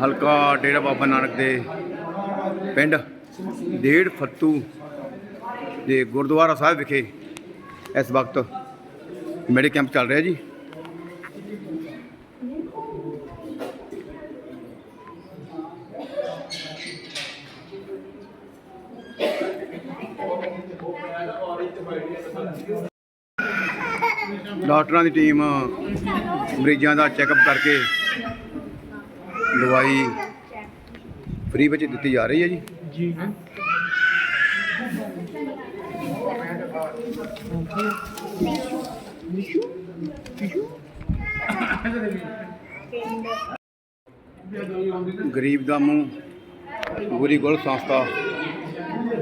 ਹਲਕਾ ਡੇਰਾ ਬਾਬਾ ਨਾਨਕ ਦੇ ਪਿੰਡ ਡੇਢ ਫੱਤੂ ਦੇ ਗੁਰਦੁਆਰਾ ਸਾਹਿਬ ਵਿਖੇ ਇਸ ਵਕਤ ਮੈਡੀ ਕੈਂਪ ਚੱਲ ਰਿਹਾ ਜੀ। ਡਾਕਟਰਾਂ ਦੀ ਟੀਮ ਮਰੀਜ਼ਾਂ ਦਾ ਚੈੱਕਅਪ ਕਰਕੇ ਦਵਾਈ ਫ੍ਰੀ ਵਿੱਚ ਦਿੱਤੀ ਜਾ ਰਹੀ ਹੈ ਜੀ। ਜੀ। ਗਰੀਬ ਦਾ ਮੂੰਹ ਗੁਰੀ ਗੋਲ ਸੰਸਥਾ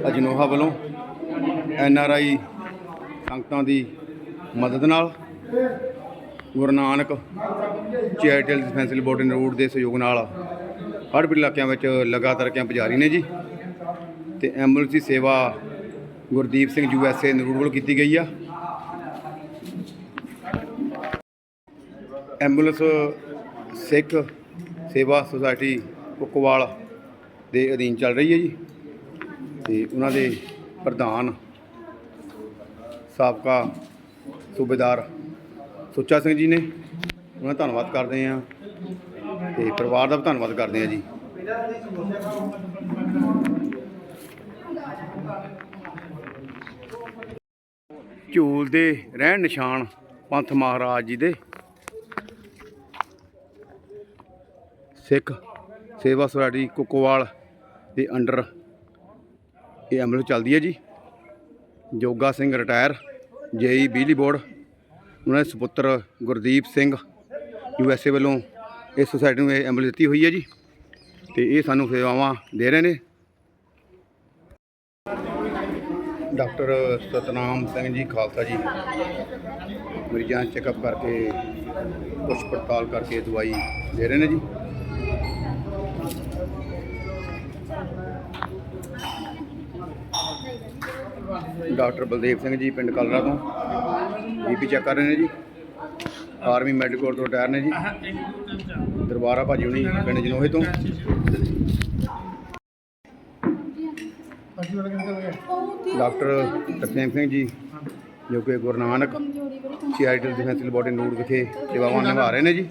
ਅਜਨੋਹਾ ਵੱਲੋਂ ਐਨ ਆਰ ਆਈ ਸੰਗਤਾਂ ਦੀ ਮਦਦ ਨਾਲ Guru Nanak, charitable dispensary board road ਦੇ ਸਹਿਯੋਗ ਨਾਲ ਹੜ੍ਹ ਪੀੜਤ ਇਲਾਕਿਆਂ ਵਿੱਚ ਲਗਾਤਾਰ ਕੈਂਪ ਜਾਰੀ ਨੇ ਜੀ। ਤੇ ਐਂਬੂਲੈਂਸ ਦੀ ਸੇਵਾ Gurdeep Singh U S A Narur ਵੱਲੋਂ ਕੀਤੀ ਗਈ ਆ। ਐਂਬੂਲੈਂਸ ਸਿੱਖ ਸੇਵਾ ਸੁਸਾਇਟੀ ਕੁੱਕਵਾਲ ਦੇ ਅਧੀਨ ਚੱਲ ਰਹੀ ਹੈ ਜੀ। ਤੇ ਉਹਨਾਂ ਦੇ ਪ੍ਰਧਾਨ ਸਾਬਕਾ ਸੂਬੇਦਾਰ ਸੁੱਚਾ ਸਿੰਘ ਜੀ ਨੇ। ਉਹਨਾਂ ਦਾ ਧੰਨਵਾਦ ਕਰਦੇ ਹਾਂ। ਤੇ ਪਰਿਵਾਰ ਦਾ ਵੀ ਧੰਨਵਾਦ ਕਰਦੇ ਹਾਂ ਜੀ। ਝੂਲ ਦੇ ਰਹਿਣ ਨਿਸ਼ਾਨ ਪੰਥ ਮਹਾਰਾਜ ਜੀ ਦੇ। ਸਿੱਖ ਸੇਵਾ ਸੁਸਾਇਟੀ ਕੁੱਕੋਵਾਲ ਦੇ ਅੰਡਰ ਇਹ ਐਂਬੂਲੈਂਸ ਚੱਲਦੀ ਹੈ ਜੀ। ਜੋਗਾ ਸਿੰਘ ਰਿਟਾਇਰ, ਜੇਈ ਬਿਜਲੀ ਬੋਰਡ। ਉਹਨਾਂ ਦੇ ਸੁਪੁੱਤਰ Gurdeep Singh U S A ਵੱਲੋਂ ਇਸ ਸੁਸਾਇਟੀ ਨੂੰ ਇਹ ਐਂਬੂਲੈਂਸ ਦਿੱਤੀ ਹੋਈ ਹੈ ਜੀ ਤੇ ਇਹ ਸਾਨੂੰ ਸੇਵਾਵਾਂ ਦੇ ਰਹੇ ਨੇ। ਡਾਕਟਰ ਸਤਨਾਮ ਸਿੰਘ ਜੀ, ਖਾਲਸਾ ਜੀ ਮਰੀਜ਼ਾਂ ਚੈੱਕਅਪ ਕਰਕੇ ਪੁੱਛ ਪੜਤਾਲ ਕਰਕੇ ਦਵਾਈ ਦੇ ਰਹੇ ਨੇ ਜੀ। ਡਾਕਟਰ ਬਲਦੇਵ ਸਿੰਘ ਜੀ, ਪਿੰਡ ਕਲਰਾ ਤੋਂ। ਬੀਪੀ ਚੈੱਕ ਕਰ ਰਹੇ ਨੇ ਜੀ। ਆਰਮੀ ਮੈਡੀਕਲ ਤੋਂ ਰਿਟਾਇਰ ਨੇ ਜੀ। ਦਰਬਾਰਾ ਭਾਜੀ ਹੁਣੀ ਪਿੰਡ ਜਨੋਹੇ ਤੋਂ। ਡਾਕਟਰ ਤਰਸੇਮ ਸਿੰਘ ਜੀ, ਜੋ ਕਿ Guru Nanak charitable defence laboratory Noor ਵਿਖੇ ਸੇਵਾਵਾਂ ਨਿਭਾ ਰਹੇ ਨੇ ਜੀ।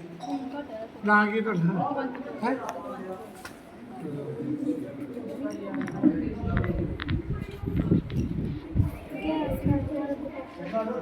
ਨਾ ਕੀ ਤੁਹਾਡਾ? ਹੈ? করো